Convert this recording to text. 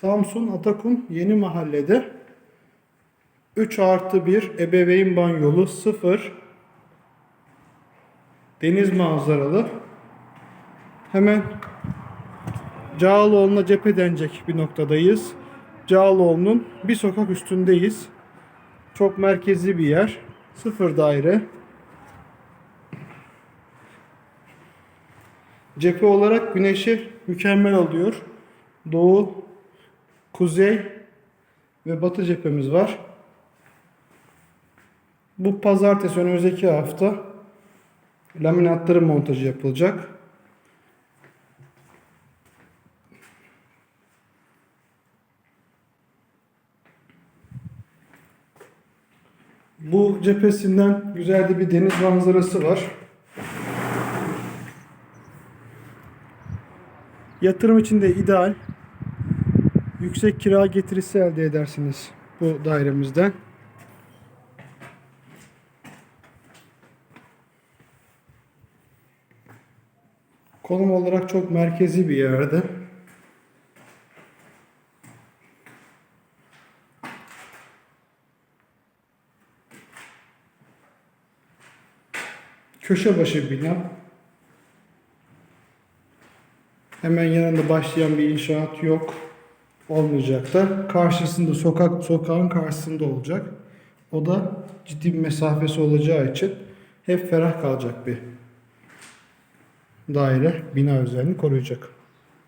Samsun Atakum Yeni Mahallede 3 artı 1 ebeveyn banyolu 0 deniz manzaralı hemen Cağaloğlu'na cephe denecek bir noktadayız. Cağaloğlu'nun bir sokak üstündeyiz. Çok merkezi bir yer. Sıfır daire. Cephe olarak güneşi mükemmel alıyor. Doğu, kuzey ve batı cephemiz var. Bu pazartesi önümüzdeki hafta laminatların montajı yapılacak. Bu cephesinden güzel de bir deniz manzarası var. Yatırım için de ideal. Yüksek kira getirisi elde edersiniz bu dairemizden. Konum olarak çok merkezi bir yerde. Köşe başı bina. Hemen yanında başlayan bir inşaat yok. Olmayacak da. Karşısında sokak, sokağın karşısında olacak. O da ciddi bir mesafesi olacağı için hep ferah kalacak bir daire. Bina özelliğini koruyacak.